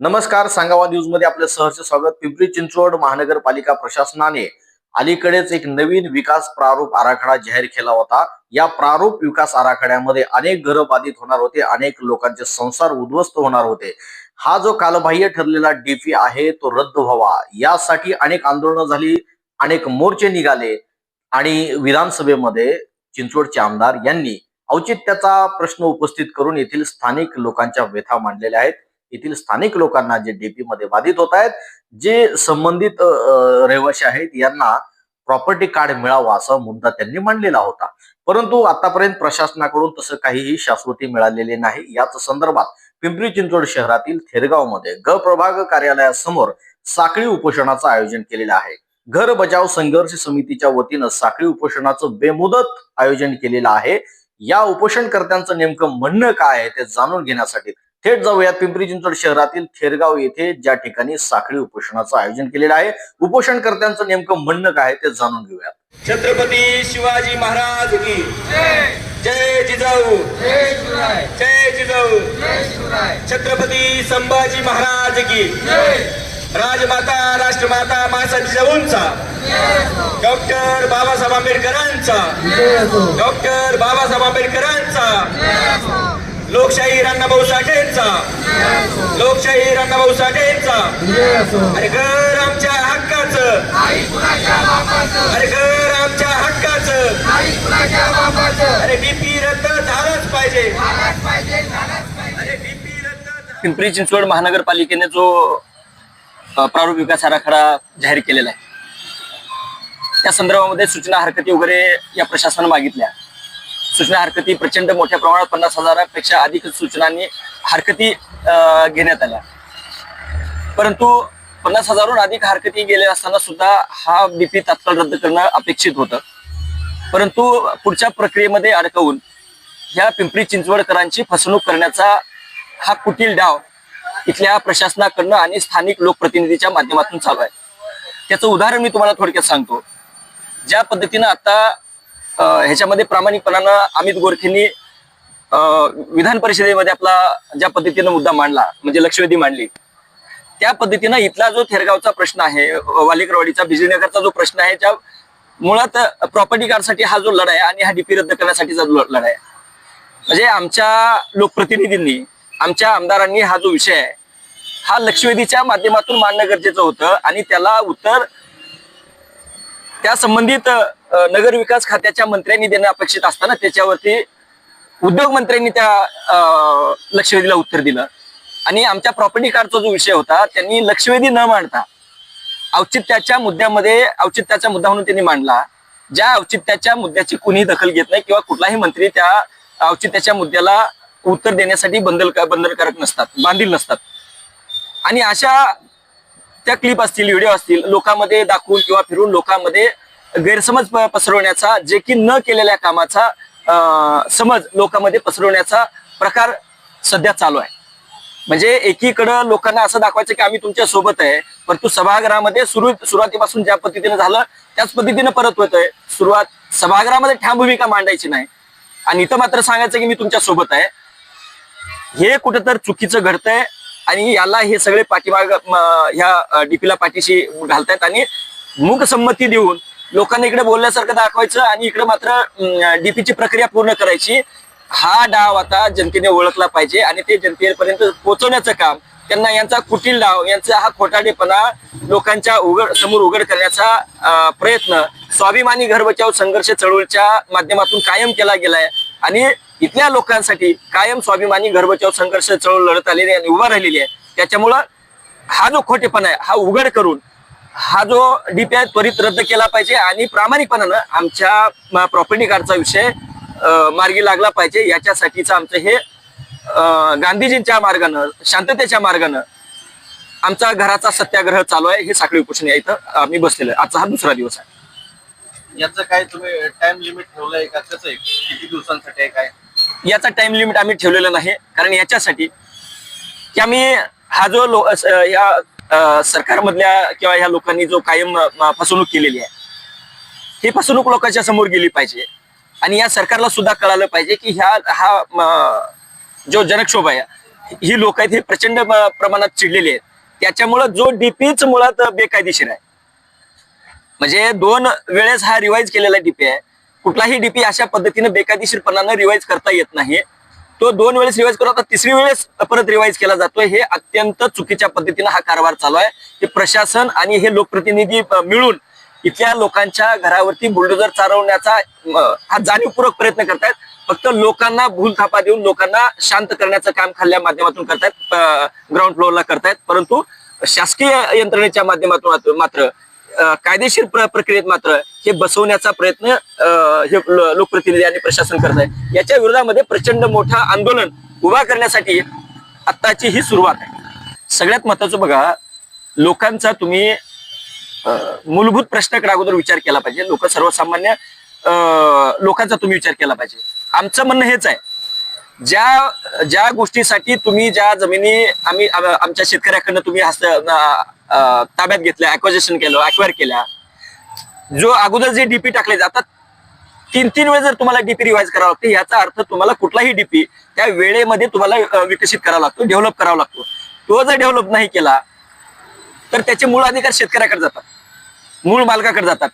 नमस्कार सांगावा न्यूजमध्ये आपलं सहर्ष स्वागत. पिंपरी चिंचवड महानगरपालिका प्रशासनाने अलीकडेच एक नवीन विकास प्रारूप आराखडा जाहीर केला होता. या प्रारूप विकास आराखड्यामध्ये अनेक घरं बाधित होणार होते अनेक लोकांचे संसार उद्ध्वस्त होणार होते. हा जो कालबाह्य ठरलेला डीपी आहे तो रद्द व्हावा. यासाठी अनेक आंदोलनं झाली अनेक मोर्चे निघाले आणि विधानसभेमध्ये चिंचवडचे आमदार यांनी औचित्याचा प्रश्न उपस्थित करून येथील स्थानिक लोकांच्या व्यथा मांडलेल्या आहेत. येथील स्थानिक लोकांना जे डीपी मध्ये बाधित होत आहेत जे संबंधित रहिवासी आहेत यांना प्रॉपर्टी कार्ड मिळावा असा मुद्दा त्यांनी मांडलेला होता. परंतु आतापर्यंत प्रशासनाकडून तसं काहीही शाश्वती मिळालेली नाही. याच संदर्भात पिंपरी चिंचवड शहरातील थेरगावमध्ये ग प्रभाग कार्यालयासमोर साखळी उपोषणाचं आयोजन केलेलं आहे. घर बचाव संघर्ष समितीच्या वतीनं साखळी उपोषणाचं बेमुदत आयोजन केलेलं आहे. या उपोषणकर्त्यांचं नेमकं म्हणणं काय आहे ते जाणून घेण्यासाठी थेट जाऊयात पिंपरी चिंचवड शहरातील थेरगाव येथे ज्या ठिकाणी साखळी उपोषणाचं आयोजन केलेलं आहे. उपोषणकर्त्यांचं नेमकं म्हणणं काय ते जाणून घेऊयात. छत्रपती शिवाजी महाराज की जय जिजाऊ. जय जिजाऊ. छत्रपती संभाजी महाराज की राजमाता राष्ट्रमाता मासाची जवूंचा डॉक्टर बाबासाहेब आंबेडकरांचा. डॉक्टर बाबासाहेब आंबेडकरांचा. लोकशाही अण्णाभाऊ साठेंचा लोकशाही अण्णाभाऊ साठेंचा अरे घर आमच्या हक्काच. अरे घर आमच्या हक्काच. अरे बीपी रद्द झालंच पाहिजे. अरे बीपी रद्द पिंपरी चिंचवड महानगरपालिकेने जो प्रारूप विकास आराखडा जाहीर केलेला आहे. त्या संदर्भामध्ये सूचना हरकती वगैरे या प्रशासनानं मागितल्या. सूचना हरकती प्रचंड मोठ्या प्रमाणात पन्नास हजारापेक्षा अधिक सूचनांनी हरकती घेण्यात आल्या. परंतु पन्नास हजारहून अधिक हरकती गेल्या असताना सुद्धा हा बीपी तात्काळ रद्द करणं अपेक्षित होतं. परंतु पुढच्या प्रक्रियेमध्ये अडकवून ह्या पिंपरी चिंचवडकरांची फसवणूक करण्याचा हा कुटील डाव इथल्या प्रशासनाकडनं आणि स्थानिक लोकप्रतिनिधीच्या माध्यमातून चालू आहे. त्याचं उदाहरण मी तुम्हाला थोडक्यात सांगतो. ज्या पद्धतीनं आता ह्याच्यामध्ये प्रामाणिकपणानं अमित गोरखेंनी अं, विधान परिषदेमध्ये आपला ज्या पद्धतीनं मुद्दा मांडला म्हणजे लक्षवेधी मांडली त्या पद्धतीनं इथला जो थेरगावचा प्रश्न आहे वालेकरवाडीचा बिजलीनगरचा जो प्रश्न आहे ज्या मुळात प्रॉपर्टी कार्डसाठी हा जो लढा आहे आणि हा डीपी रद्द करण्यासाठीचा जो लढा आहे. म्हणजे आमच्या लोकप्रतिनिधींनी आमच्या आमदारांनी हा जो विषय आहे हा लक्षवेधीच्या माध्यमातून मांडणं गरजेचं होतं आणि त्याला उत्तर त्या संबंधित नगर विकास खात्याच्या मंत्र्यांनी देणं अपेक्षित असताना त्याच्यावरती उद्योग मंत्र्यांनी त्या लक्षवेधीला उत्तर दिलं. आणि आमच्या प्रॉपर्टी कार्डचा जो विषय होता त्यांनी लक्षवेधी न मांडता औचित्याच्या मुद्द्यामध्ये औचित्याचा मुद्दा म्हणून त्यांनी मांडला. ज्या औचित्याच्या मुद्द्याची कुणीही दखल घेत नाही किंवा कुठलाही मंत्री त्या औचित्याच्या मुद्द्याला उत्तर देण्यासाठी बंधल बंधनकारक नसतात बांधील नसतात. आणि अशा त्या क्लिप असतील व्हिडिओ असतील लोकांमध्ये दाखवून किंवा फिरून लोकांमध्ये गैरसमज पसरवण्याचा जे की न केलेल्या कामाचा अं, समज लोकांमध्ये पसरवण्याचा प्रकार सध्या चालू आहे. म्हणजे एकीकडं लोकांना असं दाखवायचं की आम्ही तुमच्यासोबत आहे परंतु सभागृहामध्ये सुरू सुरुवातीपासून ज्या पद्धतीने झालं त्याच पद्धतीने परत होतोय. सुरुवात सभागृहामध्ये ठाम भूमिका मांडायची नाही. आणि इथं मात्र सांगायचं की मी तुमच्यासोबत आहे. हे कुठंतर चुकीचं घडतंय आणि याला हे सगळे पाठीमाग ह्या डीपीला पाठीशी घालतायत आणि मूक संमती देऊन लोकांना इकडे बोलण्यासारखं दाखवायचं आणि इकडे मात्र डीपीची प्रक्रिया पूर्ण करायची. हा डाव आता जनतेने ओळखला पाहिजे आणि ते जनतेपर्यंत पोहोचवण्याचं काम त्यांना यांचा कुटील डाव यांचा हा खोटाडेपणा लोकांच्या उघड समोर उघड करण्याचा प्रयत्न स्वाभिमानी घर बचाव संघर्ष चळवळीच्या माध्यमातून कायम केला गेलाय. आणि इथल्या लोकांसाठी कायम स्वाभिमानी घर बचाव संघर्ष चळवळ लढत आलेली आहे आणि उभा राहिलेली आहे. त्याच्यामुळं हा जो खोटेपणा आहे हा उघड करून हा जो डीपीआय त्वरित रद्द केला पाहिजे आणि प्रामाणिकपणानं आमच्या प्रॉपर्टी कार्डचा विषय मार्गी लागला पाहिजे. याच्यासाठीचं आमचं हे गांधीजींच्या मार्गानं शांततेच्या मार्गानं आमचा घराचा सत्याग्रह चालू आहे हे साखळी उपोषण या इथं आम्ही बसलेलो आहे. आजचा हा दुसरा दिवस आहे. याचं काय तुम्ही टाइम लिमिट ठेवलंय का? कसं आहे? किती दिवसांसाठी आहे काय? याचा टाइम लिमिट आम्ही ठेवलेला नाही. कारण याच्यासाठी की आम्ही हा जो लो या सरकारमधल्या किंवा ह्या लोकांनी जो कायम फसवणूक केलेली आहे ही फसवणूक लोकांच्या समोर गेली पाहिजे. आणि या सरकारला सुद्धा कळालं पाहिजे की ह्या हा जो जनक्षोभ आहे ही लोक आहेत हे प्रचंड प्रमाणात चिडलेली आहेत. त्याच्यामुळं जो डीपीच मुळात बेकायदेशीर आहे. म्हणजे दोन वेळेस हा रिवाईज केलेला डीपी आहे. कुठलाही डीपी अशा पद्धतीने बेकायदेशीरपणानं रिवाईज करता येत नाही. तो दोन वेळेस रिवाईज करू आता तिसरी वेळेस परत रिवाईज केला जातोय. हे अत्यंत चुकीच्या पद्धतीनं हा कारभार चालू आहे. हे प्रशासन आणि हे लोकप्रतिनिधी मिळून इथल्या लोकांच्या घरावरती बुलडोजर चालवण्याचा हा जाणीवपूर्वक प्रयत्न करतायत. फक्त लोकांना भूल थापा देऊन लोकांना शांत करण्याचं काम खाल्ल्या माध्यमातून करतायत ग्राउंड फ्लोअरला करतायत. परंतु शासकीय यंत्रणेच्या माध्यमातून मात्र- कायदेशीर प्र- प्रक्रियेत मात्र हे बसवण्याचा प्रयत्न अं, हे लोकप्रतिनिधी आणि प्रशासन करत आहे. याच्या विरोधामध्ये प्रचंड मोठं आंदोलन उभा करण्यासाठी आत्ताची ही सुरुवात आहे. सगळ्यात महत्वाचं बघा लोकांचा तुम्ही मूलभूत प्रश्नाकडे अगोदर विचार केला पाहिजे. लोक सर्वसामान्य अं, लोकांचा तुम्ही विचार केला पाहिजे. आमचं म्हणणं हेच आहे. ज्या ज्या गोष्टीसाठी तुम्ही ज्या जमिनी आम्ही आमच्या शेतकऱ्याकडनं तुम्ही हस्त ताब्यात घेतल्या अक्वाजेशन केलं अक्वायर केल्या. जो अगोदर जे डीपी टाकले जातात तीन तीन वेळ जर तुम्हाला डीपी रिवाइज करावा लागते याचा अर्थ तुम्हाला कुठलाही डीपी त्या वेळेमध्ये तुम्हाला विकसित करावा लागतो डेव्हलप करावा लागतो. तो जर डेव्हलप नाही केला तर त्याचे मूळ अधिकार शेतकऱ्याकडे जातात. मूळ मालकाकडे जातात.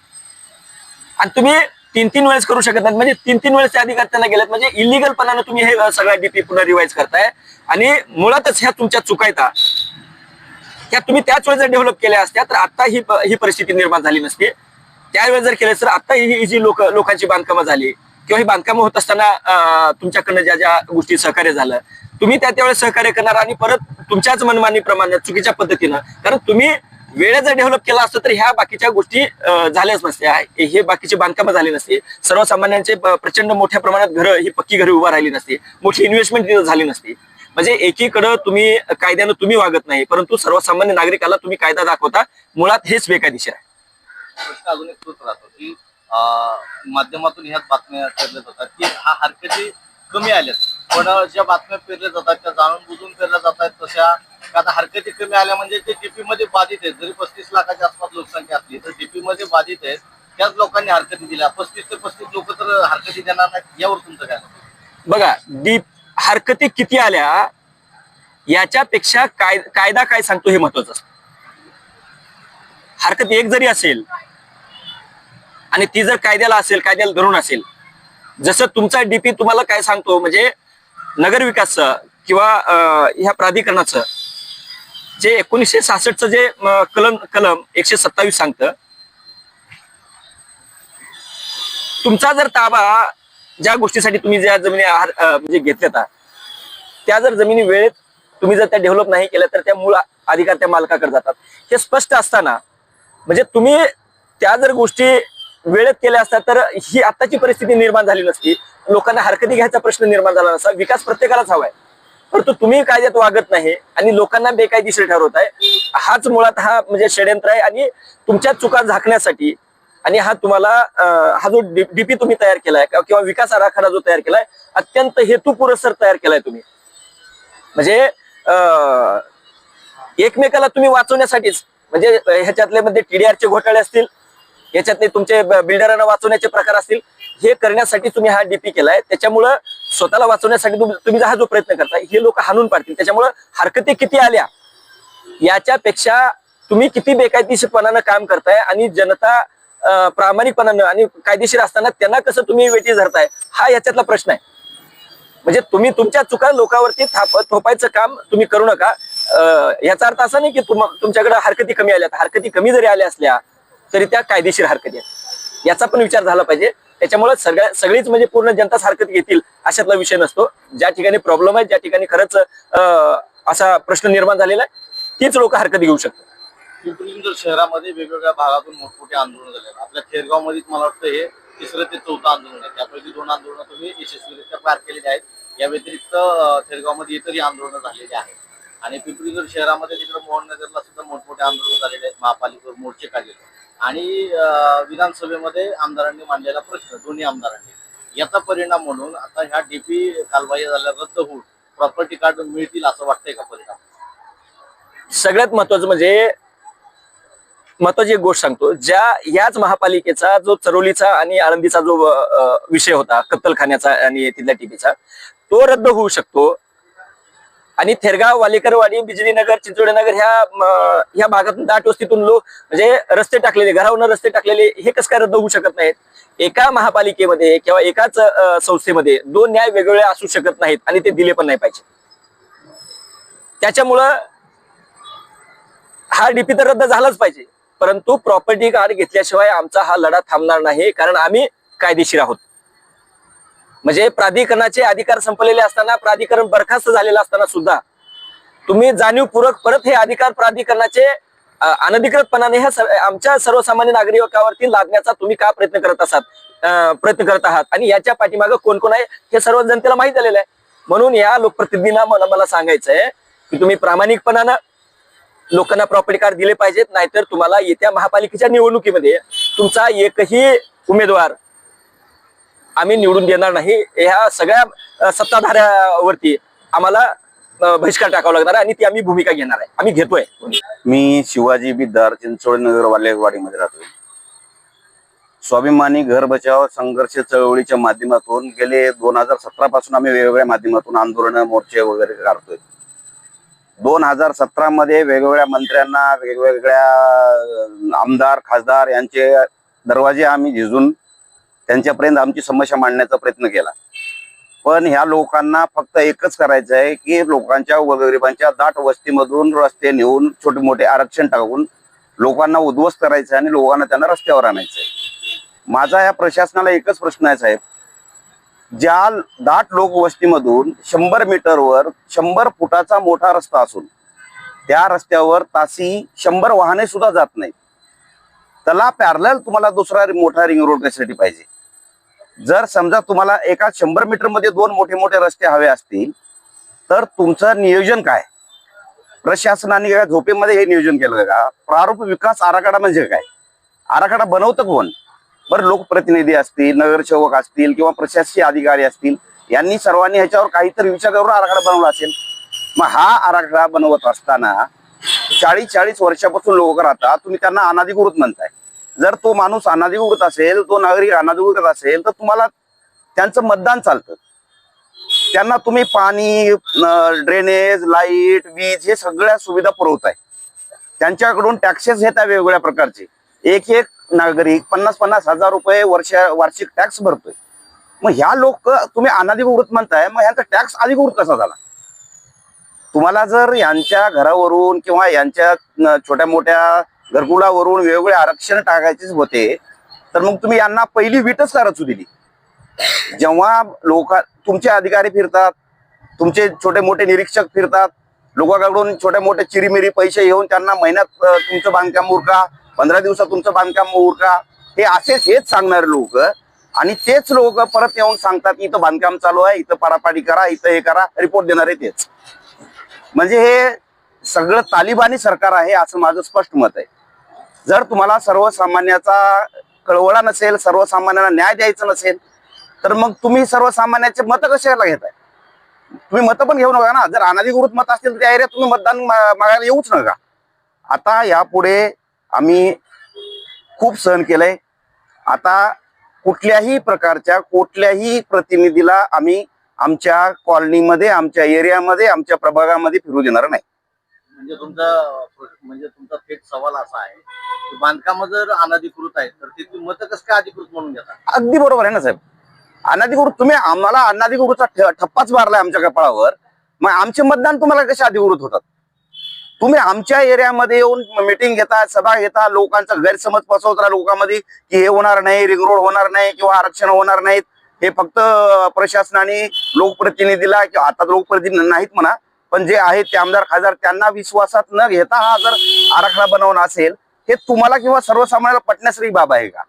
आणि तुम्ही तीन तीन वेळेस करू शकत नाही. म्हणजे तीन तीन वेळेस ते अधिकार त्यांना गेलेत. म्हणजे इलिगलपणानं तुम्ही हे सगळ्या डीपी पुन्हा रिवाइज करताय. आणि मुळातच ह्या तुमच्या चुकायता त्या तुम्ही त्याच वेळेस जर डेव्हलप केल्या असत्या तर आता ही ही परिस्थिती निर्माण झाली नसती. त्यावेळेस जर केलं तर आता ही जी लोक लोकांची बांधकामं झाली किंवा ही बांधकामं होत असताना तुमच्याकडनं ज्या ज्या गोष्टी सहकार्य झालं तुम्ही त्या त्यावेळेस सहकार्य करणार आणि परत तुमच्याच मनमानीप्रमाणे चुकीच्या पद्धतीनं कारण तुम्ही वेळेत जर डेव्हलप केला असतं तर ह्या बाकीच्या गोष्टी झाल्याच नसत्या. हे- बाकीची बांधकामं झाली नसती. सर्वसामान्यांचे प्रचंड मोठ्या प्रमाणात घरं ही पक्की घरे उभा राहिली नसती. मोठी इन्व्हेस्टमेंट तिथं झाली नसती. म्हणजे एकीकडं तुम्ही कायद्यानं तुम्ही वागत नाही परंतु सर्वसामान्य नागरिकाला तुम्ही कायदा दाखवता मुळात हेच बेकायदेशीर आहे. प्रश्न अजून एक तोच राहतो की माध्यमातून ह्याच बातम्या पेरल्या जातात की हा हरकती कमी आल्यात. पण ज्या बातम्या पेरल्या जातात त्या जाणून बुजून पेरल्या जातात तशा का आता हरकती कमी आल्या म्हणजे ते डीपी मध्ये बाधित आहेत. जरी पस्तीस लाखाच्या आसपास लोकसंख्या असली तर डीपी मध्ये बाधित आहेत. त्याच लोकांनी हरकती दिल्या. पस्तीस ते पस्तीस लोक तर हरकती देणार नाहीत. यावर तुमचं काय? बघा डी हरकती किती आल्या याच्यापेक्षा काय कायदा काय सांगतो हे महत्वाचं हरकत एक जरी असेल आणि ती जर कायद्याला असेल कायद्याला धरून असेल जसं तुमचा डीपी तुम्हाला काय सांगतो म्हणजे नगर विकासचं किंवा ह्या प्राधिकरणाचं जे एकोणीसशे सहासष्टचं जे कलम कलम एकशे सत्तावीस सांगतं तुमचा जर ताबा ज्या गोष्टीसाठी तुम्ही ज्या जमिनी आहार म्हणजे घेतल्या त्या जर जमिनी वेळेत तुम्ही जर त्या डेव्हलप नाही केल्या तर त्या मूळ अधिकार त्या मालकाकडे जातात. हे स्पष्ट असताना म्हणजे तुम्ही त्या जर गोष्टी वेळेत केल्या असतात तर ही आताची परिस्थिती निर्माण झाली नसती. लोकांना हरकती घ्यायचा प्रश्न निर्माण झाला नसता. विकास प्रत्येकालाच हवाय. परंतु तुम्ही कायद्यात वागत नाही आणि लोकांना बेकायदेशीर ठरवत आहे हाच मुळात हा म्हणजे षडयंत्र आहे आणि तुमच्या चुका झाकण्यासाठी आणि हा तुम्हाला हा जो डीपी तुम्ही तयार केलाय किंवा विकास आराखडा जो तयार केलाय अत्यंत हेतुपुरस्सर तयार केलाय तुम्ही. म्हणजे अं, एकमेकाला तुम्ही वाचवण्यासाठीच म्हणजे ह्याच्यातले म्हणजे मध्ये टीडीआरचे घोटाळे असतील याच्यातले तुमचे बिल्डरांना वाचवण्याचे प्रकार असतील हे करण्यासाठी तुम्ही हा डीपी केलाय. त्याच्यामुळं स्वतःला वाचवण्यासाठी तुम्ही हा जो प्रयत्न करताय हे लोक हाणून पाडतील. त्याच्यामुळं हरकती किती आल्या याच्यापेक्षा तुम्ही किती बेकायदेशीरपणानं काम करताय आणि जनता प्रामाणिकपणानं आणि कायदेशीर असताना त्यांना कसं तुम्ही वेटी धरताय हा याच्यातला प्रश्न आहे. म्हणजे तुम्ही तुमच्या चुका लोकांवरती थाप थोपायचं काम तुम्ही करू नका. अं, याचा अर्थ असा नाही की तुम तुमच्याकडे हरकती कमी आल्या हरकती कमी जरी आल्या असल्या तरी त्या कायदेशीर हरकती आहेत. याचा पण विचार झाला पाहिजे. त्याच्यामुळे सगळ्या सगळीच म्हणजे पूर्ण जनताच हरकत घेतील अशातला विषय नसतो. ज्या ठिकाणी प्रॉब्लेम आहे ज्या ठिकाणी खरंच अं, असा प्रश्न निर्माण झालेला आहे तीच लोक हरकत घेऊ शकतात. पिंपरी चिंचवड शहरामध्ये वेगवेगळ्या भागातून मोठमोठे आंदोलन झाले आहेत. आपल्या खेरगावमध्ये मला वाटतं हे तिसरं ते चौथं आंदोलन आहे. त्यापैकी दोन आंदोलनं तुम्ही यशस्वीरित्या पार केलेली आहेत. या व्यतिरिक्त खेरगावमध्ये इतरही आंदोलनं झालेली आहेत. आणि पिंपरी चिंचवड शहरामध्ये तिकडे मोहननगरला सुद्धा मोठमोठे आंदोलन झालेले आहेत. महापालिकेवर मोर्चे काढलेले आणि विधानसभेमध्ये आमदारांनी मांडलेला प्रश्न दोन्ही आमदारांनी. याचा परिणाम म्हणून आता ह्या डीपी कालबाह्य झाल्या रद्द होऊन प्रॉपर्टी कार्ड मिळतील असं वाटतंय का परिणाम? सगळ्यात महत्वाचं म्हणजे महत्वाची एक गोष्ट सांगतो. ज्या याच महापालिकेचा जो चरोलीचा आणि आळंदीचा जो विषय होता कत्तलखान्याचा आणि तिथल्या टीपीचा तो रद्द होऊ शकतो. आणि थेरगाव वालेकरवाडी बिजलीनगर चिंचोडीनगर ह्या ह्या भागातून दाट वस्तीतून लोक म्हणजे रस्ते टाकलेले घरावरून रस्ते टाकलेले हे कसं काय रद्द होऊ शकत नाहीत? एका महापालिकेमध्ये किंवा एकाच संस्थेमध्ये दोन न्याय वेगवेगळे असू शकत नाहीत आणि ते दिले पण नाही पाहिजे. त्याच्यामुळं हा डीपी तर रद्द झालाच पाहिजे. परंतु प्रॉपर्टी कार्ड घेतल्याशिवाय आमचा हा लढा थांबणार नाही कारण आम्ही कायदेशीर आहोत. म्हणजे प्राधिकरणाचे अधिकार संपलेले असताना प्राधिकरण बरखास्त झालेलं असताना सुद्धा तुम्ही जाणीवपूर्वक परत हे अधिकार प्राधिकरणाचे अनधिकृतपणाने ह्या आमच्या सर्वसामान्य नागरिकावरती लादण्याचा तुम्ही का प्रयत्न करत असाल? प्रयत्न करत आहात? आणि याच्या पाठीमागं कोण कोण आहे? हे सर्व जनतेला माहीत झालेलं आहे. म्हणून या लोकप्रतिनिधींना मला मला सांगायचं आहे की तुम्ही प्रामाणिकपणानं लोकांना प्रॉपर्टी कार्ड दिले पाहिजेत नाहीतर तुम्हाला येत्या महापालिकेच्या निवडणुकीमध्ये तुमचा एकही उमेदवार आम्ही निवडून देणार नाही. ह्या सगळ्या सत्ताधाऱ्यावरती आम्हाला बहिष्कार टाकावा लागणार आहे आणि ती आम्ही भूमिका घेणार आहे. आम्ही घेतोय. मी शिवाजी बिद्दार चिंचोळी नगर वालेवाडीमध्ये राहतोय स्वाभिमानी घर बचाव संघर्ष चळवळीच्या माध्यमातून गेले दोन हजार सतरा पासून आम्ही वेगवेगळ्या माध्यमातून आंदोलन मोर्चे वगैरे काढतोय. दोन हजार सतरा मध्ये वेगवेगळ्या मंत्र्यांना वेगवेगळ्या आमदार खासदार यांचे दरवाजे आम्ही झिजून त्यांच्यापर्यंत आमची समस्या मांडण्याचा प्रयत्न केला. पण ह्या लोकांना फक्त एकच करायचं आहे की लोकांच्या गरिबांच्या दाट वस्तीमधून रस्ते नेऊन छोटे मोठे आरक्षण टाकून लोकांना उद्ध्वस्त करायचं आणि लोकांना त्यांना रस्त्यावर आणायचं आहे. माझा या प्रशासनाला एकच प्रश्न आहे साहेब. ज्या दाट लोकवस्तीमधून शंभर मीटरवर शंभर फुटाचा मोठा रस्ता असून त्या रस्त्यावर तासी शंभर वाहने सुद्धा जात नाहीत. त्याला पॅरल तुम्हाला दुसरा मोठा रिंग रोड कशासाठी पाहिजे. जर समजा तुम्हाला एका शंभर मीटरमध्ये दोन मोठे मोठे रस्ते हवे असतील तर तुमचं नियोजन काय? प्रशासनाने काय झोपेमध्ये हे नियोजन केलं का? प्रारूप विकास आराखडा म्हणजे काय? आराखडा बनवतं कोण? बरं लोकप्रतिनिधी असतील नगरसेवक असतील किंवा प्रशासकीय अधिकारी असतील यांनी सर्वांनी ह्याच्यावर काहीतरी विचार करून आराखडा बनवला असेल. मग हा आराखडा बनवत असताना चाळीस चाळीस वर्षापासून लोक राहतात तुम्ही त्यांना अनाधिकृत म्हणताय. जर तो माणूस अनाधिकृत असेल तो नागरिक अनाधिकृत असेल तर तुम्हाला त्यांचं मतदान चालतं. त्यांना तुम्ही पाणी ड्रेनेज लाइट वीज हे सगळ्या सुविधा पुरवताय. त्यांच्याकडून टॅक्सेस घेता वेगवेगळ्या प्रकारचे. एक एक नागरिक पन्नास पन्नास हजार रुपये वर्ष वार्षिक टॅक्स भरतोय. मग ह्या लोक तुम्ही अनाधिकृत म्हणताय मग ह्यांचा टॅक्स अधिकृत कसा झाला? तुम्हाला जर यांच्या घरावरून किंवा यांच्या छोट्या मोठ्या घरकुलावरून वेगवेगळे आरक्षण टाकायचेच होते तर मग तुम्ही यांना पहिली वीटच का रचू दिली? जेव्हा लोक तुमचे अधिकारी फिरतात तुमचे छोटे मोठे निरीक्षक फिरतात लोकांकडून छोट्या मोठे चिरीमिरी पैसे घेऊन त्यांना महिन्यात तुमचं बांधकाम उरका पंधरा दिवसात तुमचं बांधकाम उरका. हे असेच हेच सांगणारे लोक. आणि तेच लोक परत येऊन सांगतात इथं बांधकाम चालू आहे इथं पारापाडी करा इथं हे करा रिपोर्ट देणारे तेच. म्हणजे हे सगळं तालिबानी सरकार आहे असं माझं स्पष्ट मत आहे. जर तुम्हाला सर्वसामान्याचा कळवळा नसेल सर्वसामान्यांना न्याय द्यायचा नसेल तर मग तुम्ही सर्वसामान्याचे मतं कशाला घेताय? तुम्ही मतं पण घेऊ नका ना. जर अनाधिकृत मत असतील तर त्या एरियात तुम्ही मतदान मागायला येऊच नका. आता यापुढे आम्ही खूप सहन केलंय. आता कुठल्याही प्रकारच्या कुठल्याही प्रतिनिधीला आम्ही आमच्या कॉलनीमध्ये आमच्या एरियामध्ये आमच्या प्रभागामध्ये फिरू देणार नाही. म्हणजे तुमचा म्हणजे तुमचा थेट सवाल असा आहे की बांधकाम जर अनधिकृत आहे तर तिथली मतं कसं काय अधिकृत म्हणून घेतात अगदी बरोबर आहे ना साहेब. अनाधिकृत तुम्ही आम्हाला अनाधिकृतचा ठ- ठप्पाच मारलाय आमच्या कपाळावर. मग आमचे मतदान तुम्हाला कसे अधिकृत होतात? तुम्ही आमच्या एरियामध्ये येऊन मिटिंग घेता सभा घेता लोकांचा गैरसमज पसरवता लोकांमध्ये की हे होणार नाही रिंग रोड होणार नाही किंवा आरक्षण होणार नाहीत. हे फक्त प्रशासनाने लोकप्रतिनिधीला किंवा आता लोकप्रतिनिधी नाहीत म्हणा पण जे आहेत ते आमदार खासदार त्यांना विश्वासात न घेता हा जर आराखडा बनवणं असेल हे तुम्हाला किंवा सर्वसामान्याला पटण्यासारखी बाब आहे का?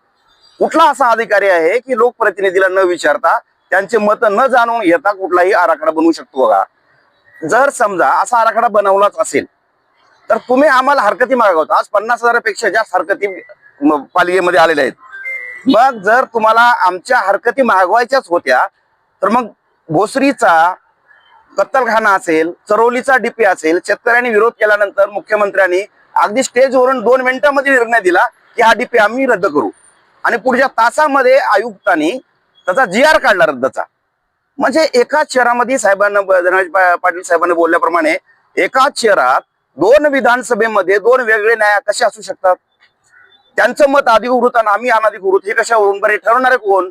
कुठला असा अधिकारी आहे की लोकप्रतिनिधीला न विचारता त्यांचे मत न जाणून घेता कुठलाही आराखडा बनवू शकतो का? जर समजा असा आराखडा बनवलाच असेल तर तुम्ही आम्हाला हरकती मागवता. आज पन्नास हजारापेक्षा जास्त हरकती पालिकेमध्ये आलेल्या आहेत. मग जर तुम्हाला आमच्या हरकती मागवायच्याच होत्या तर मग भोसरीचा कत्तलखाना असेल चरोलीचा डीपी असेल शेतकऱ्यांनी विरोध केल्यानंतर मुख्यमंत्र्यांनी अगदी स्टेजवरून दोन मिनिटांमध्ये निर्णय दिला की हा डीपी आम्ही रद्द करू. आणि पुढच्या तासामध्ये आयुक्तांनी त्याचा जी आर काढला रद्दचा. म्हणजे एकाच शहरामध्ये साहेबांना धनराज पाटील साहेबांनी बोलल्याप्रमाणे एकाच शहरात दोन विधानसभेमध्ये दोन वेगळे न्याय कसे असू शकतात? त्यांचं मत अधिकृत आणि आम्ही अनाधिकृत हे कशावरून बरे ठरवणार कोण?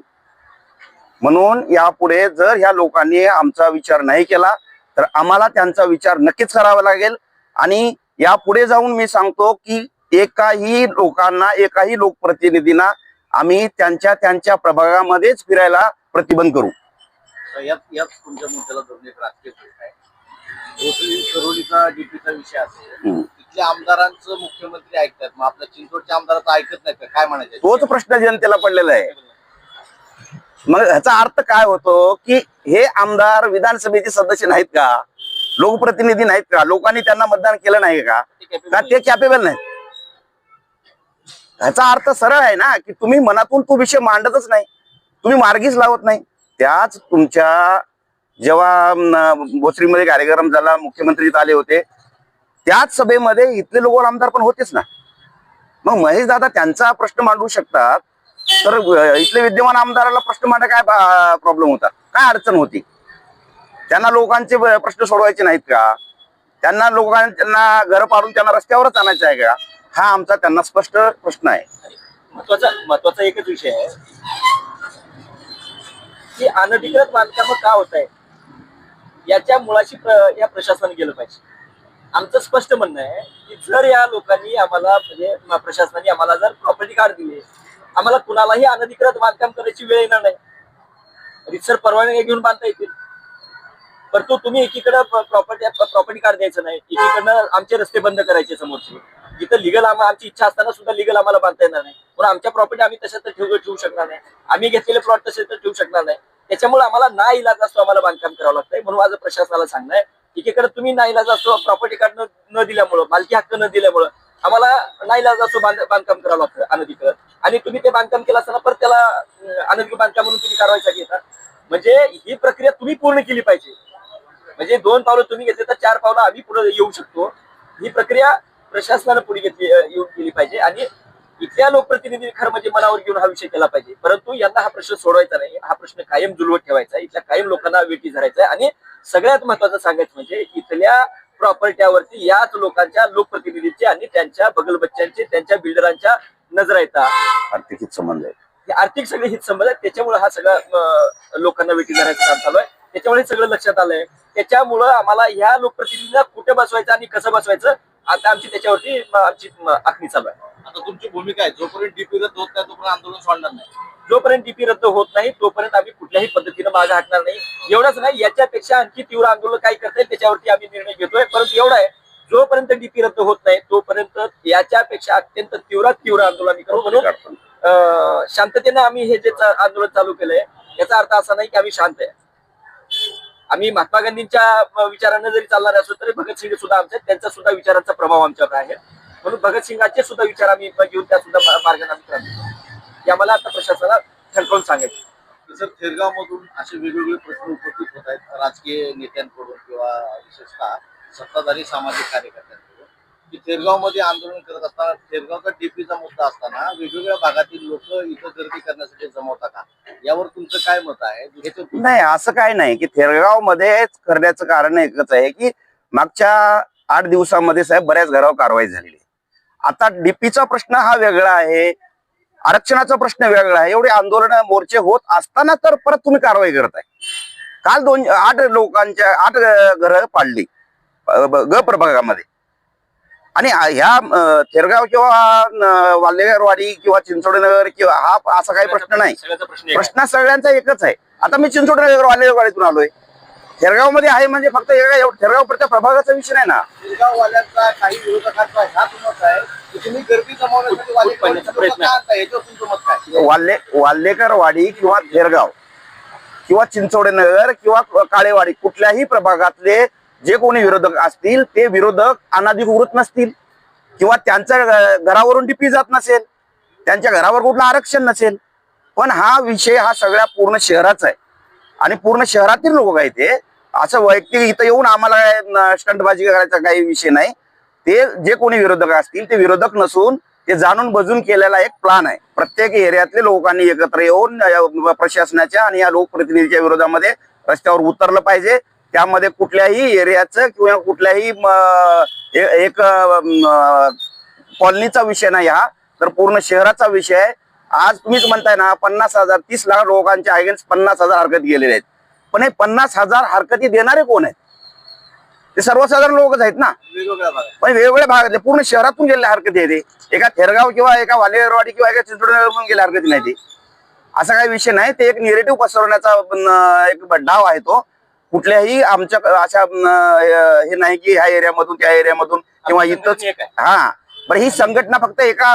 म्हणून यापुढे जर ह्या लोकांनी आमचा विचार नाही केला तर आम्हाला त्यांचा विचार नक्कीच करावा लागेल. आणि यापुढे जाऊन मी सांगतो की एकाही लोकांना एकाही लोकप्रतिनिधींना आम्ही त्यांच्या त्यांच्या प्रभागामध्येच फिरायला प्रतिबंध करू. यात यात तुमच्या मुद्द्याला एक राजकीय सरोलीचा डीपीचा विषय असेल. तिथल्या आमदारांचं मुख्यमंत्री ऐकतात. मग आपल्या चिंचवडच्या आमदाराचं ऐकत नाही का? काय म्हणायचं? तोच प्रश्न जनतेला पडलेला आहे. मग ह्याचा अर्थ काय होतो की हे आमदार विधानसभेचे सदस्य नाहीत का? लोकप्रतिनिधी नाहीत का? लोकांनी त्यांना मतदान केलं नाही का? का ते कॅपेबल नाहीत? ह्याचा अर्थ सरळ आहे ना की तुम्ही मनातून तो विषय मांडतच नाही. तुम्ही मार्गीच लावत नाही. त्याच तुमच्या जेव्हा भोसरीमध्ये कार्यक्रम झाला मुख्यमंत्री आले होते त्याच सभेमध्ये इथले लोक आमदार पण होतेच ना. मग महेश दादा त्यांचा प्रश्न मांडू शकतात तर इथले विद्यमान आमदाराला प्रश्न मांडा काय प्रॉब्लेम होता? काय अडचण होती? त्यांना लोकांचे प्रश्न सोडवायचे नाहीत का? त्यांना लोकांना घर पाडून त्यांना रस्त्यावरच आणायचं आहे का? हा आमचा त्यांना स्पष्ट प्रश्न आहे. महत्त्वाचा महत्त्वाचा एकच विषय आहे की अनधिकृत बांधकाम का होत आहे याच्या मुळाशी प्र- या प्रशासनाने गेलं पाहिजे. आमचं स्पष्ट म्हणणं आहे की जर या लोकांनी आम्हाला म्हणजे प्रशासनाने आम्हाला जर प्रॉपर्टी कार्ड दिले आम्हाला कुणालाही अनधिकृत बांधकाम करायची वेळ येणार नाही. रितसर परवानगी घेऊन बांधता येतील. परंतु तुम्ही एकीकडे प्रॉपर्टी प्रॉपर्टी कार्ड द्यायचं नाही एकीकडनं आमचे रस्ते बंद करायचे समोरचे. जिथं लिगल आमची इच्छा असताना सुद्धा लिगल आम्हाला बांधता येणार नाही. पण आमच्या प्रॉपर्टी आम्ही तशा तर ठेवू शकणार नाही. आम्ही घेतलेले प्लॉट तसे तर ठेवू शकणार नाही. त्याच्यामुळे आम्हाला ना इलाज असतो आम्हाला बांधकाम करावं लागतंय. म्हणून माझं प्रशासनाला सांगणं आहे एकीकडे तुम्ही ना इलाज असतो प्रॉपर्टी कार्ड न- दिल्यामुळं मालकी हक्क न दिल्यामुळं आम्हाला ना इलाज असतो बांधकाम करावं लागतं अनधिकृत. आणि तुम्ही ते बांधकाम केलं असताना परत त्याला अनधिकृत बांधकाम म्हणून तुम्ही कारवाईसाठी घेता म्हणजे ही प्रक्रिया तुम्ही पूर्ण केली पाहिजे. म्हणजे दोन पावलं तुम्ही घेतले तर चार पावलं आम्ही पुढे येऊ शकतो. ही प्रक्रिया प्रशासनानं पुढे घेतली येऊन केली पाहिजे. आणि इथल्या लोकप्रतिनिधी खरं म्हणजे मनावर घेऊन हा विषय केला पाहिजे. परंतु यांना हा प्रश्न सोडवायचा नाही. हा प्रश्न कायम जुलवत ठेवायचा. इथल्या कायम लोकांना वेठी धरायचा आहे. आणि सगळ्यात महत्वाचं सांगायचं म्हणजे इथल्या प्रॉपर्ट्यावरती याच लोकांच्या लोकप्रतिनिधीचे आणि त्यांच्या बगलबच्च्यांचे त्यांच्या बिल्डरांच्या नजर येतात आर्थिक हित संबंध आहे आर्थिक सगळे हित संबंध आहेत. त्याच्यामुळे हा सगळा लोकांना वेठी धरायचं काम चालू आहे. त्याच्यामुळे सगळं लक्षात आलंय. त्याच्यामुळं आम्हाला ह्या लोकप्रतिनिधींना कुठे बसवायचं आणि कसं बसवायचं आता आमची त्याच्यावरती आमची आखणी चालू आहे. आता तुमची भूमिका आहे. जोपर्यंत डीपी रद्द होत नाही तोपर्यंत आंदोलन सोडणार नाही. जोपर्यंत डीपी रद्द होत नाही तोपर्यंत आम्ही कुठल्याही पद्धतीनं मागे हटणार नाही. एवढंच नाही याच्यापेक्षा आणखी तीव्र आंदोलन काय करता येईल त्याच्यावरती आम्ही निर्णय घेतोय. परंतु एवढं आहे जोपर्यंत डीपी रद्द होत नाही तोपर्यंत याच्यापेक्षा अत्यंत तीव्र तीव्र आंदोलन आम्ही करू म्हणून शांततेनं आम्ही हे जे आंदोलन चालू केलंय याचा अर्थ असा नाही की आम्ही शांत आहे. आम्ही महात्मा गांधींच्या विचारानं जरी चालणार असलो तरी भगतसिंग सुद्धा आमच्या त्यांचा सुद्धा विचारांचा प्रभाव आमच्यावर आहे. म्हणून भगतसिंगाचे सुद्धा विचार आम्ही घेऊन त्या सुद्धा मा- मार्गाने आम्ही आम्हाला आता प्रशासनाला ठणकावून सांगायचं सर थेरगाव मधून असे वेगवेगळे प्रश्न उपस्थित होत आहेत. राजकीय नेत्यांकडून किंवा विशेषतः सत्ताधारी सामाजिक कार्यकर्त्यांकडून की थेरगावमध्ये आंदोलन करत असताना थेरगावचा डीपीचा मुद्दा असताना वेगवेगळ्या भागातील लोक इथं गर्दी करण्यासाठी जमवता का? यावर तुमचं काय मत आहे? नाही असं काय नाही की थेरगावमध्ये करण्याचं कारण एकच आहे की मागच्या आठ दिवसामध्ये साहेब बऱ्याच घरावर कारवाई झालेली आहे. आता डीपीचा प्रश्न हा वेगळा आहे. आरक्षणाचा प्रश्न वेगळा आहे. एवढे आंदोलन मोर्चे होत असताना तर परत तुम्ही कारवाई करताय काल दोन आठ लोकांच्या आठ घर पाडली. ग प्रभागामध्ये. आणि ह्या थेरगाव किंवा अ, वाल्हेगरवाडी किंवा चिंचोडनगर किंवा हा असा काही प्रश्न नाही. प्रश्न सगळ्यांचा एकच आहे. आता मी चिंचोडनगर वालेवाडीतून आलोय. थेरगावमध्ये आहे म्हणजे फक्त थेरगाव प्रत्येक प्रभागाचा विषय नाही ना वाल्यांचा काही विरोधकांचा ह्याच मत आहे की तुम्ही गर्दी जमवण्यासाठी वाल्हेकरांचे लोकं प्रयत्न. का आणताय? याच्यावर तुमचं मत काय वाल्ले वाल्हेकरवाडी किंवा थेरगाव किंवा चिंचोडेनगर किंवा काळेवाडी कुठल्याही प्रभागातले जे कोणी विरोधक असतील ते विरोधक अनाधिकृत नसतील किंवा त्यांच्या घ- घरावरून डीपी जात नसेल त्यांच्या घरावर कुठलं आरक्षण नसेल पण हा विषय हा सगळ्या पूर्ण शहराचा आहे आणि पूर्ण शहरातील लोक काय ते असं वैयक्तिक इथं येऊन आम्हाला स्टंटबाजी करायचा काही विषय नाही. ते जे कोणी विरोधक असतील ते विरोधक नसून ते जाणून बजून केलेला एक प्लान आहे. प्रत्येक एरियातले लोकांनी एकत्र येऊन प्रशासनाच्या आणि या लोकप्रतिनिधीच्या विरोधामध्ये रस्त्यावर उतरलं पाहिजे. त्यामध्ये कुठल्याही एरियाचं किंवा कुठल्याही एक कॉलनीचा विषय नाही हा. तर पूर्ण शहराचा विषय आहे. आज तुम्हीच म्हणताय ना पन्नास हजार तीस लाख लोकांच्या अगेन्स्ट पन्नास हजार हरकत गेलेले आहेत. पण हे पन्नास हजार हरकती देणारे कोण आहेत? ते सर्वसाधारण लोकच आहेत ना. पण वेगवेगळ्या भागातले पूर्ण शहरातून गेलेल्या हरकती आहे ते एका थेरगाव किंवा एका वालेरवाडी किंवा एका चिंचवडून गेल्या हरकती नाही ते असा काही विषय नाही. ते एक निगेटिव्ह पसरवण्याचा एक डाव आहे तो. कुठल्याही आमच्या अशा हे नाही की ह्या एरियामधून त्या एरियामधून किंवा इथंच. हा. पण ही संघटना फक्त एका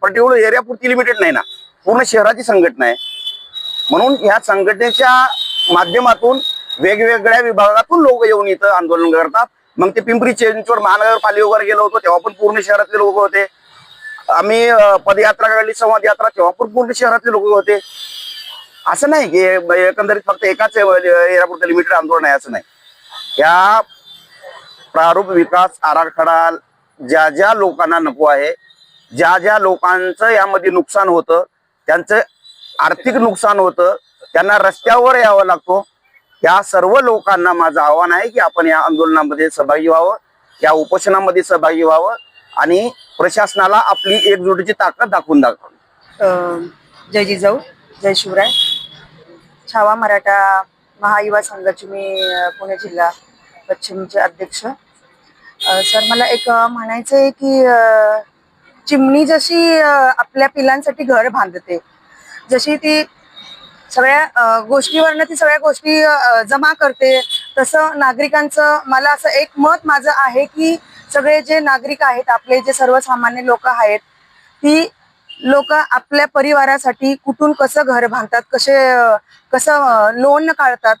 पर्टिक्युलर एरिया पुरती लिमिटेड नाही ना. पूर्ण शहराची संघटना आहे. म्हणून ह्या संघटनेच्या माध्यमातून वेगवेगळ्या विभागातून लोक येऊन इथं आंदोलन करतात. मग ते पिंपरी चेंचवर महानगरपालिकेवर गेलो होतो तेव्हा पण पूर्ण शहरातले लोक होते. आम्ही पदयात्रा काढली संवाद यात्रा तेव्हा पण पूर्ण शहरातले लोक होते. असं नाही की हे एकंदरीत फक्त एकाच एरियापुरतं लिमिटेड आंदोलन आहे असं नाही. या प्रारूप विकास आराखडा ज्या ज्या लोकांना नको आहे ज्या ज्या लोकांचं यामध्ये नुकसान होतं त्यांचं आर्थिक नुकसान होतं. त्यांना रस्त्यावर यावं लागतो. या सर्व लोकांना माझं आव्हान आहे की आपण या आंदोलनामध्ये सहभागी व्हावं या उपोषणामध्ये सहभागी व्हावं आणि प्रशासनाला आपली एकजुटीची ताकद दाखवून दाखवावी जय जिजाऊ जय शिवराय. छावा मराठा महायुवा संघाची मी पुणे जिल्हा पश्चिमचे अध्यक्ष. सर मला एक म्हणायचं आहे की चिमणी जशी आपल्या पिलांसाठी घर बांधते जशी ती सगळ्या गोष्टीवरनं ती सगळ्या गोष्टी जमा करते तसं नागरिकांचं मला असं एक मत माझं आहे की सगळे जे नागरिक आहेत आपले जे सर्वसामान्य लोक आहेत ती लोक आपल्या परिवारासाठी कुठून कसं घर बांधतात कसे कसं लोन काढतात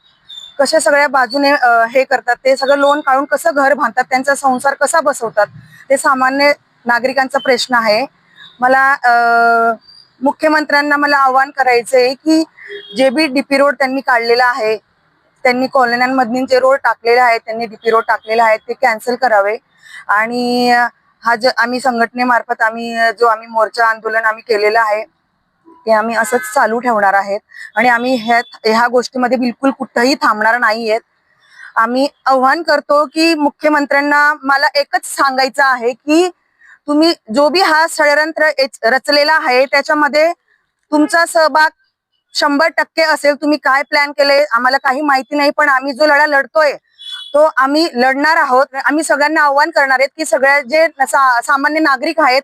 कशा सगळ्या बाजूने हे करतात ते सगळं लोन काढून कसं घर बांधतात त्यांचा संसार कसा बसवतात ते सामान्य नागरिकांचा प्रश्न आहे. मला मुख्यमंत्र्यांना मला आवाहन करायचं आहे की जे बी डीपी रोड त्यांनी काढलेला आहे त्यांनी कॉलन्यांमधून जे रोड टाकलेले आहेत त्यांनी डीपी रोड टाकलेले आहेत ते कॅन्सल करावे. आणि हा ज आम्ही संघटनेमार्फत आम्ही जो आम्ही मोर्चा आंदोलन आम्ही केलेलं आहे ते आम्ही असंच चालू ठेवणार आहेत. आणि आम्ही ह्या ह्या गोष्टीमध्ये बिलकुल कुठंही थांबणार नाहीयेत. आम्ही आव्हान करतो की मुख्यमंत्र्यांना मला एकच सांगायचं आहे की तुम्ही जो बी हा षडयंत्र रचलेला आहे त्याच्यामध्ये तुमचा सहभाग शंभर टक्के असेल. तुम्ही काय प्लॅन केले आम्हाला काही माहिती नाही पण आम्ही जो लढा लढतोय तो आम्ही लढणार आहोत. आम्ही सगळ्यांना आव्हान करणार आहेत की सगळ्या जे सा- सामान्य नागरिक आहेत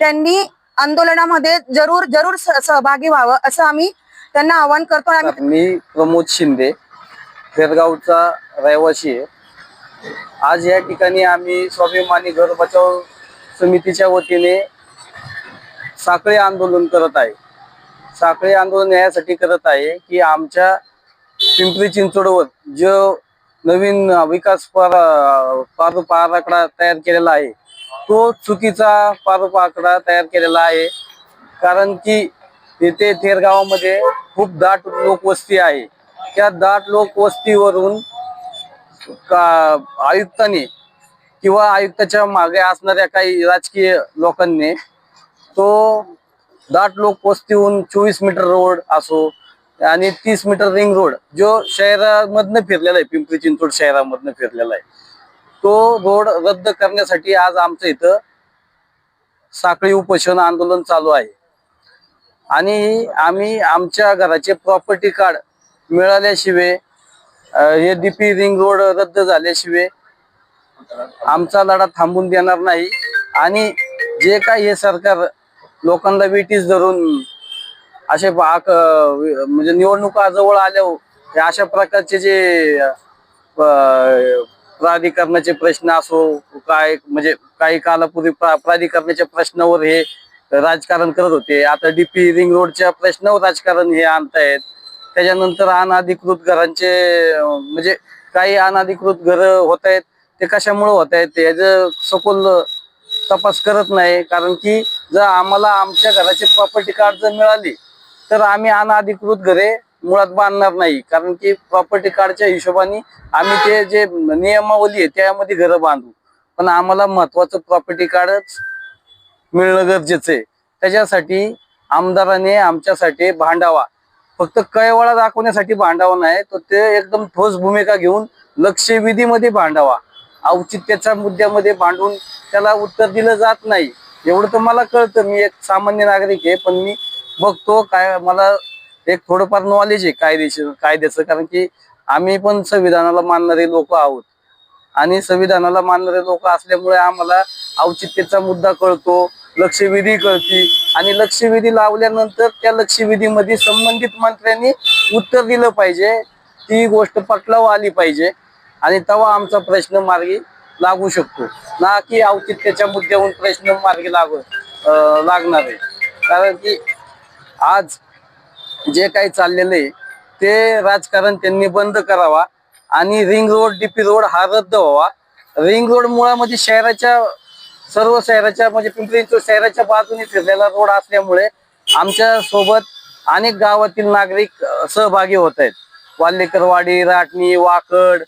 त्यांनी आंदोलनामध्ये जरूर जरूर सहभागी व्हावं असं आम्ही त्यांना आव्हान करतो. आम्ही मी प्रमोद शिंदे खेरगावचा रहिवासी आहे. आज या ठिकाणी आम्ही स्वाभिमानी घर बचाव समितीच्या वतीने साखळी आंदोलन करत आहे. साखळी आंदोलन यासाठी करत आहे की आमच्या पिंपरी चिंचवडवर जो नवीन विकास पार पारूप आराखडा तयार केलेला आहे तो चुकीचा पारूप आराखडा तयार केलेला आहे. कारण की येथे थेरगावामध्ये खूप दाट लोकवस्ती आहे. त्या दाट लोकवस्तीवरून का आयुक्तांनी किंवा आयुक्ताच्या मागे असणाऱ्या काही राजकीय लोकांनी तो दाट लोक वस्तीहून चोवीस मीटर रोड असो आणि तीस मीटर रिंग रोड जो शहरामधनं फिरलेला आहे पिंपरी चिंचवड शहरामधनं फिरलेला आहे तो रोड रद्द करण्यासाठी आज आमचं इथं साखळी उपोषण आंदोलन चालू आहे. आणि आम्ही आमच्या घराचे प्रॉपर्टी कार्ड मिळाल्याशिवाय अ, हे डीपी रिंग रोड रद्द झाल्याशिवाय आमचा लढा थांबून देणार नाही. आणि जे काही हे सरकार लोकांना विटीस धरून असे म्हणजे निवडणुका जवळ आल्या अशा प्रकारचे जे प्राधिकरणाचे प्रश्न असो काय म्हणजे काही कालापूर्वी प्राधिकरणाच्या प्रश्नावर हे राजकारण करत होते. आता डीपी रिंग रोडच्या प्रश्नावर राजकारण हे आणतायत. त्याच्यानंतर अनाधिकृत घरांचे म्हणजे काही अनाधिकृत घर होत आहेत ते कशामुळे होत आहेत याचं सखोल तपास करत नाही कारण की जर आम्हाला आमच्या घराची प्रॉपर्टी कार्ड जर मिळाली तर आम्ही अनाधिकृत घरे मुळात बांधणार नाही कारण की प्रॉपर्टी कार्डच्या हिशोबाने आम्ही ते जे नियमावली आहे त्यामध्ये घरं बांधू. पण आम्हाला महत्वाचं प्रॉपर्टी कार्डच मिळणं गरजेचं आहे. त्याच्यासाठी आमदाराने आमच्यासाठी भांडावा. फक्त कळवळा दाखवण्यासाठी भांडावा नाही तर ते एकदम ठोस भूमिका घेऊन लक्षवेधीमध्ये भांडावा. औचित्याच्या मुद्द्यामध्ये भांडून त्याला उत्तर दिलं जात नाही. एवढं तर मला कळतं. मी एक सामान्य नागरिक आहे पण मी बघतो काय मला एक थोडंफार नॉलेज आहे कायदेशीर कायद्याचं. कारण की आम्ही पण संविधानाला मानणारे लोक आहोत. आणि संविधानाला मानणारे लोक असल्यामुळे आम्हाला औचित्याचा मुद्दा कळतो लक्षवेधी कळती. आणि लक्षवेधी लावल्यानंतर त्या लक्षवेधीमध्ये संबंधित मंत्र्यांनी उत्तर दिलं पाहिजे. ती गोष्ट पटलाव आली पाहिजे. आणि तेव्हा आमचा प्रश्न मार्गी लागू शकतो. ना की औचित्याच्या मुद्द्याहून प्रश्न मार्गी लागू लागणार आहे. कारण की आज जे काही चाललेलं आहे ते राजकारण त्यांनी बंद करावा आणि रिंग रोड डीपी रोड हा रद्द व्हावा. रिंग रोड मुळामध्ये शहराच्या सर्व शहराच्या म्हणजे पिंपरी शहराच्या बाजूने फिरलेला रोड असल्यामुळे आमच्यासोबत अनेक गावातील नागरिक सहभागी होत आहेत. वाल्लेकरवाडी राटणी वाकड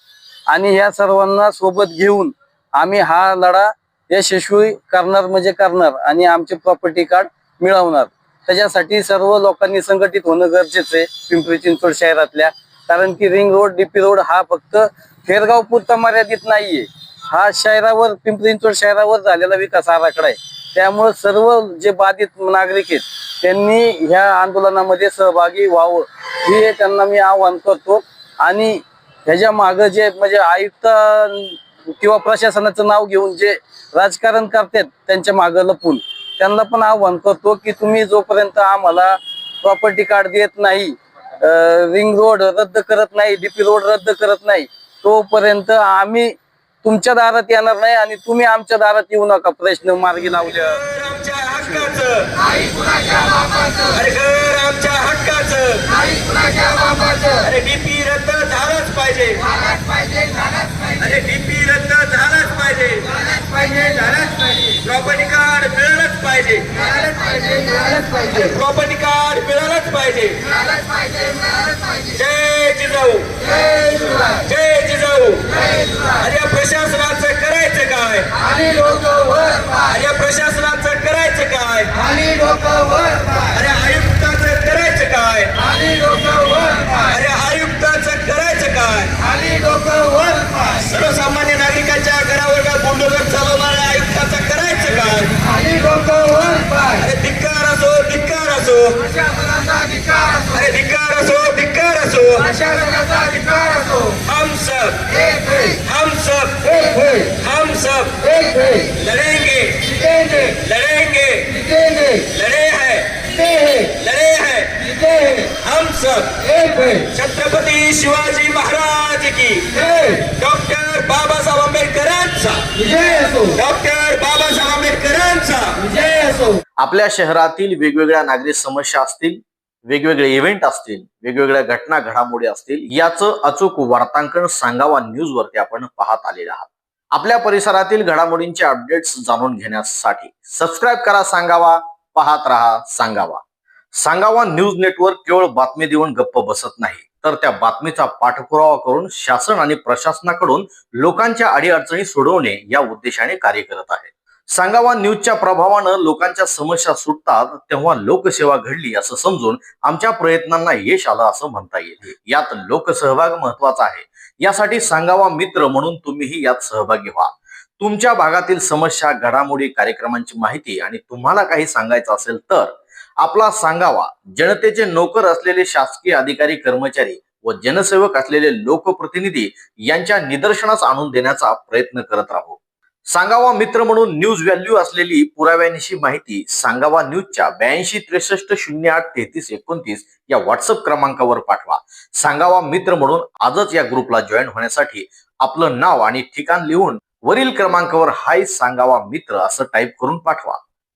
आणि ह्या सर्वांना सोबत घेऊन आम्ही हा लढा यशस्वी करणार म्हणजे करणार आणि आमचे प्रॉपर्टी कार्ड मिळवणार. त्याच्यासाठी सर्व लोकांनी संघटित होणं गरजेचं आहे पिंपरी चिंचवड शहरातल्या. कारण की रिंग रोड डीपी रोड हा फक्त खेरगाव पुरता मर्यादित नाहीये. हा शहरावर पिंपरी चिंचवड शहरावर झालेला विकास आराखडा आहे. त्यामुळे सर्व जे बाधित नागरिक आहेत त्यांनी ह्या आंदोलनामध्ये सहभागी व्हावं. हे त्यांना मी आवाहन करतो. आणि ह्याच्या मागं जे म्हणजे आयुक्त किंवा प्रशासनाचं नाव घेऊन जे राजकारण करतात त्यांच्या मागं लपून. त्यांना पण आव्हान करतो की तुम्ही जोपर्यंत आम्हाला प्रॉपर्टी कार्ड देत नाही रिंग रोड रद्द करत नाही डीपी रोड रद्द करत नाही तोपर्यंत आम्ही तुमच्या दारात येणार नाही आणि तुम्ही आमच्या दारात येऊ नका. प्रश्न मार्गी लावल्या. आमच्या हक्काचं? अरे डीपी रद्द झालंच पाहिजे. अरे डीपी रद्द झालंच पाहिजे. प्रॉपर्टी कार्ड मिळालंच पाहिजे. प्रॉपर्टी कार्ड मिळालंच पाहिजे. जय जिजाऊ. जय जिजाऊ. अरे या प्रशासनाचं करायचं काय? अरे या प्रशासनाचं करायचं काय? अरे आयुक्ताचं करायचं काय अरे आयुक्ताचं करायचं काय? सर्वसामान्य नागरिकांच्या घरावर का बुलडोजर चालवणाऱ्या आयुक्ताचं करायचं काय? अरे धिक्कार असो धिक्कार असो. अरे धिक्कार असो धिक्कार असो. हम सब. हम सब. हम सब. लड़ेंगे लड़ेंगे लड़े हैं लड़े हैं हम सब छत्रपती शिवाजी महाराज की. डॉक्टर बाबासाहेब आंबेडकरांचा. डॉक्टर बाबासाहेब आंबेडकरांचा. आपल्या शहरातील वेगवेगळ्या नागरिक समस्या असतील वेगवेगळे इव्हेंट असतील वेगवेगळ्या घटना घडामोडी असतील याचं अचूक वार्तांकन सांगावा न्यूज वरती आपण पाहत आलेले आहात. आपल्या परिसरातील घडामोडींचे अपडेट्स जाणून घेण्यासाठी सबस्क्राईब करा सांगावा पाहत रहा सांगावा. सांगावा न्यूज नेटवर्क केवळ बातमी देऊन गप्प बसत नाही. तर त्या बातमीचा पाठपुरावा करून शासन आणि प्रशासनाकडून लोकांच्या अडीअडचणी सोडवणे या उद्देशाने कार्य करत आहे. सांगावा न्यूजच्या प्रभावानं लोकांच्या समस्या सुटतात तेव्हा लोकसेवा घडली असं समजून आमच्या प्रयत्नांना यश आलं असं म्हणता येईल. यात लोकसहभाग महत्त्वाचा आहे. यासाठी सांगावा मित्र म्हणून तुम्हीही यात सहभागी व्हा. तुमच्या भागातील समस्या घडामोडी कार्यक्रमांची माहिती आणि तुम्हाला काही सांगायचं असेल तर आपला सांगावा. जनतेचे नोकर असलेले शासकीय अधिकारी कर्मचारी व जनसेवक असलेले लोकप्रतिनिधी यांच्या निदर्शनास आणून देण्याचा प्रयत्न करत राहू. सांगावा मित्र म्हणून न्यूज व्हॅल्यू असलेली पुराव्यांची माहिती सांगावा न्यूजच्या ब्याऐंशी त्रेसष्ट शून्य आठ तेहतीस एकोणतीस या व्हॉट्सअप क्रमांकावर पाठवा. सांगावा मित्र म्हणून आजच या ग्रुपला जॉईन होण्यासाठी आपलं नाव आणि ठिकाण लिहून वरील क्रमांकावर हाय सांगावा मित्र असं टाईप करून पाठवा.